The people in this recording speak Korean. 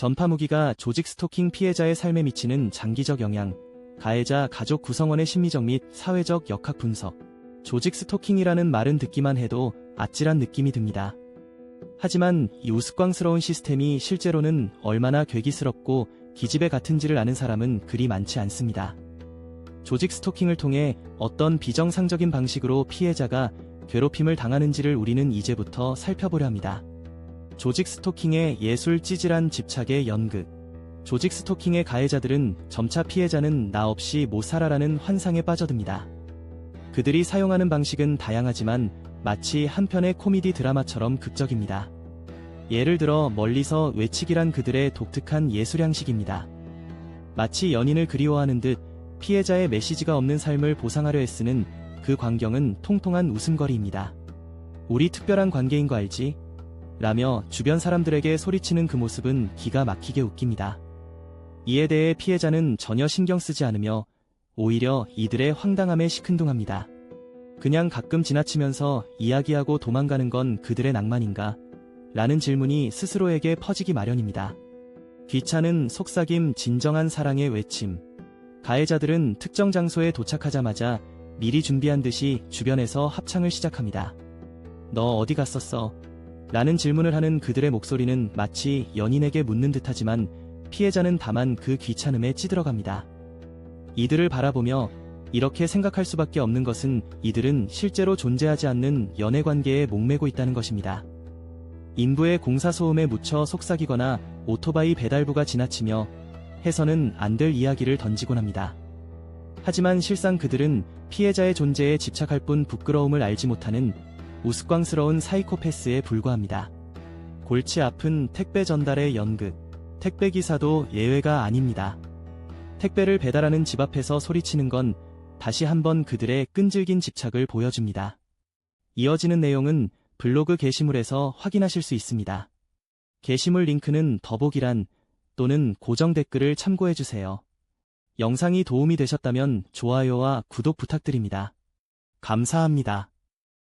전파무기가 조직 스토킹 피해자의 삶에 미치는 장기적 영향, 가해자 가족 구성원의 심리적 및 사회적 역학 분석. 조직 스토킹이라는 말은 듣기만 해도 아찔한 느낌이 듭니다. 하지만 이 우스꽝스러운 시스템이 실제로는 얼마나 괴기스럽고 기집애 같은지를 아는 사람은 그리 많지 않습니다. 조직 스토킹을 통해 어떤 비정상적인 방식으로 피해자가 괴롭힘을 당하는지를 우리는 이제부터 살펴보려 합니다. 조직 스토킹의 예술 찌질한 집착의 연극. 조직 스토킹의 가해자들은 점차 피해자는 나 없이 못 살아라는 환상에 빠져듭니다. 그들이 사용하는 방식은 다양하지만 마치 한편의 코미디 드라마처럼 극적입니다. 예를 들어 멀리서 외치기란 그들의 독특한 예술 양식입니다. 마치 연인을 그리워하는 듯 피해자의 메시지가 없는 삶을 보상하려 애쓰는 그 광경은 통통한 웃음거리입니다. 우리 특별한 관계인 거 알지? 라며 주변 사람들에게 소리치는 그 모습은 기가 막히게 웃깁니다. 이에 대해 피해자는 전혀 신경 쓰지 않으며 오히려 이들의 황당함에 시큰둥합니다. 그냥 가끔 지나치면서 이야기하고 도망가는 건 그들의 낭만인가? 라는 질문이 스스로에게 퍼지기 마련입니다. 귀찮은 속삭임 진정한 사랑의 외침. 가해자들은 특정 장소에 도착하자마자 미리 준비한 듯이 주변에서 합창을 시작합니다. 너 어디 갔었어? 라는 질문을 하는 그들의 목소리는 마치 연인에게 묻는 듯하지만 피해자는 다만 그 귀찮음에 찌들어갑니다. 이들을 바라보며 이렇게 생각할 수밖에 없는 것은 이들은 실제로 존재하지 않는 연애 관계에 목매고 있다는 것입니다. 인부의 공사 소음에 묻혀 속삭이거나 오토바이 배달부가 지나치며 해서는 안 될 이야기를 던지곤 합니다. 하지만 실상 그들은 피해자의 존재에 집착할 뿐 부끄러움을 알지 못하는 우스꽝스러운 사이코패스에 불과합니다. 골치 아픈 택배 전달의 연극. 택배 기사도 예외가 아닙니다. 택배를 배달하는 집 앞에서 소리치는 건 다시 한번 그들의 끈질긴 집착을 보여줍니다. 이어지는 내용은 블로그 게시물에서 확인하실 수 있습니다. 게시물 링크는 더보기란 또는 고정 댓글을 참고해주세요. 영상이 도움이 되셨다면 좋아요와 구독 부탁드립니다. 감사합니다.